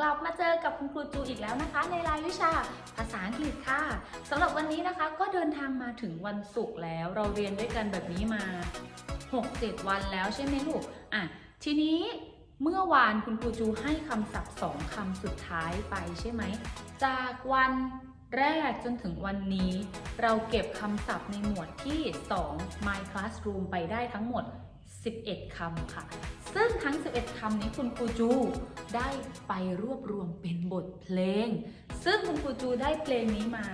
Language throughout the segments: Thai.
กลับมาเจอกับคุณครูจูอีกแล้วนะคะ ในรายวิชาภาษาอังกฤษค่ะสำหรับวันนี้นะคะก็เดินทางมาถึงวันศุกร์แล้ว เราเรียนด้วยกันแบบนี้มา 6-7 วันแล้วใช่ไหมลูกอะทีนี้เมื่อวานคุณครูจูให้คำศัพท์สองคำสุดท้ายไปใช่ไหม จากวัน แรกจนถึงวันนี้ เราเก็บคำศัพท์ในหมวดที่ 2 My Classroom ไปได้ทั้งหมด 11 คำค่ะ ซึ่งทั้ง 11 คำนี้คุณครูจู ได้ไปรวบรวมเป็นบทเพลง ซึ่งคุณครูจูได้เพลงนี้มา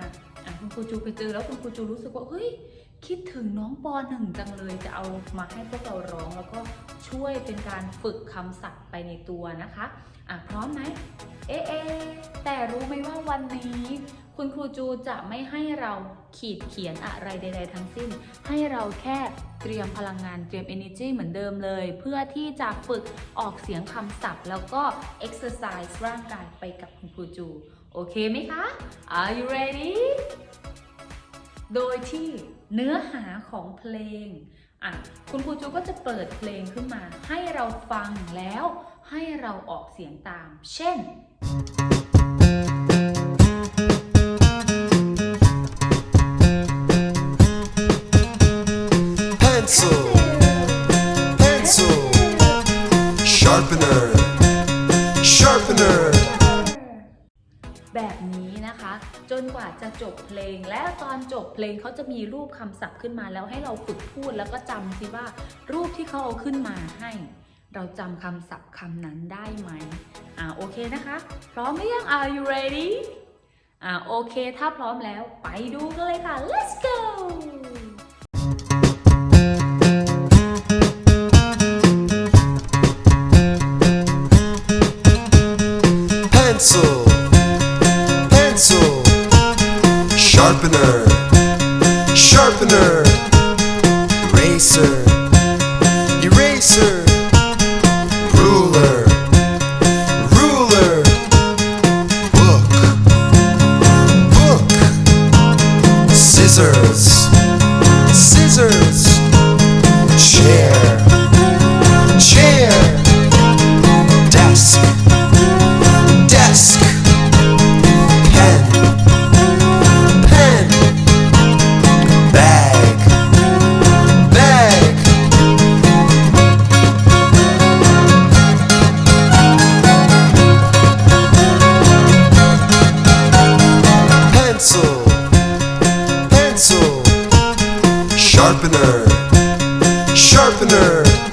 คุณครูจูไปเจอแล้วคุณครูจูรู้สึกว่าเฮ้ยคิดถึงน้องปหนึ่งจังเลยจะเอามาให้พวกเราร้องแล้วก็ช่วยเป็นการฝึกคำศัพท์ไปในตัวนะคะ อะพร้อมไหม เอ๊ะเอ๊ะแต่รู้ไหมว่าวันนี้ คุณครูจูจะไม่ให้เราขีดเขียนอะไรใด ๆ ทั้งสิ้น ให้เราแค่เตรียมพลังงานเตรียม energy เหมือนเดิมเลย เพื่อที่จะฝึกออกเสียงคำศัพท์ แล้วก็ exercise ร่างกายไปกับคุณครูจู โอเคไหมคะ Are you ready โดยที่เนื้อหาของเพลงอะคุณครูจูก็จะเปิดเพลงขึ้นมา ให้เราฟังแล้วให้เราออกเสียงตาม เช่น แบบนี้นะคะ จนกว่าจะจบเพลง และตอนจบเพลงเขาจะมีรูปคำศัพท์ขึ้นมาแล้วให้เราฝึกพูดแล้วก็จำสิว่ารูปที่เขาเอาขึ้นมาให้ เราจำคำศัพท์คำนั้นได้ไหมอ่าโอเคนะคะ พร้อมหรือยัง Are you ready อ่าโอเค ถ้าพร้อมแล้วไปดูกันเลยค่ะ let's go sharpener, eraser, eraser, ruler, ruler, book, book, scissors, scissors, chair, sharpener, sharpener,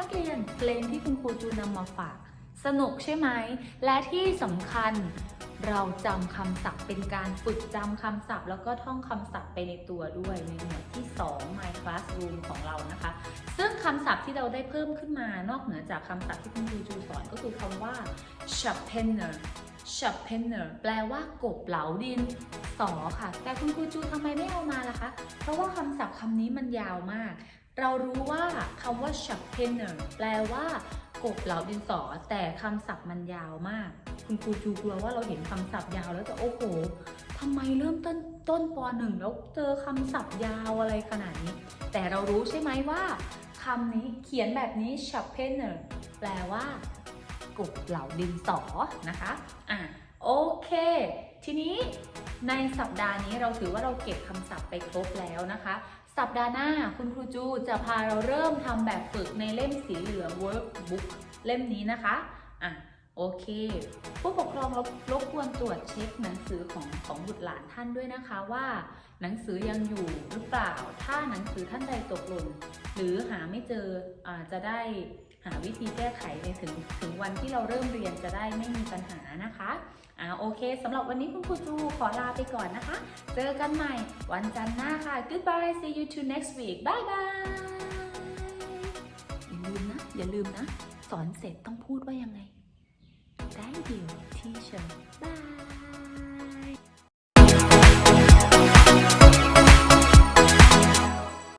นักเรียนเพลงที่คุณครูจูนำมาฝาก สนุกใช่ไหม และที่สำคัญเราจำคำศัพท์เป็นการฝึกจำคำศัพท์ แล้วก็ท่องคำศัพท์ไปในตัวด้วยในหมวดที่ 2 My Classroom ของเรานะคะ ซึ่งคำศัพท์ที่เราได้เพิ่มขึ้นมานอกเหนือจากคำศัพท์ที่คุณครูจูสอนก็คือคำว่า sharpener sharpener แปลว่ากบเหลาดินสอค่ะ แต่คุณครูจูทำไมไม่เอามาล่ะคะ เพราะว่าคำศัพท์คำนี้มันยาวมาก เรารู้ว่าคำว่า sharpener แปลว่ากบเหลาดินสอ แต่คำศัพท์มันยาวมาก คุณครูจูกลัวว่าเราเห็นคำศัพท์ยาวแล้วจะโอ้โหทำไมเริ่มต้นต้นปหนึ่งแล้วเจอคำศัพท์ยาวอะไรขนาดนี้ แต่เรารู้ใช่ไหมว่าคำนี้เขียนแบบนี้ sharpener แปลว่ากบเหลาดินสอนะคะอะโอเค ทีนี้ในสัปดาห์นี้เราถือว่าเราเก็บคำศัพท์ไปครบแล้วนะคะ สัปดาห์หน้าคุณครูจูจะพาเราเริ่มทำแบบฝึกในเล่มสีเหลือง workbook เล่มนี้นะคะอะโอเค ผู้ปกครองรบรบกวนตรวจเช็คหนังสือของของบุตรหลานท่านด้วยนะคะว่า หนังสือยังอยู่หรือเปล่า ถ้าหนังสือท่านใดตกหล่นหรือหาไม่เจออาจะได้หาวิธีแก้ไขในถึงถึงวันที่เราเริ่มเรียนจะได้ไม่มีปัญหานะคะ อ่าโอเคสำหรับวันนี้คุณครูจูขอลาไปก่อนนะคะ เจอกันใหม่วันจันทร์หน้าค่ะ goodbye see you to next week bye bye อย่าลืมนะ อย่าลืมนะ สอนเสร็จต้องพูดว่ายังไง Thank you teacher bye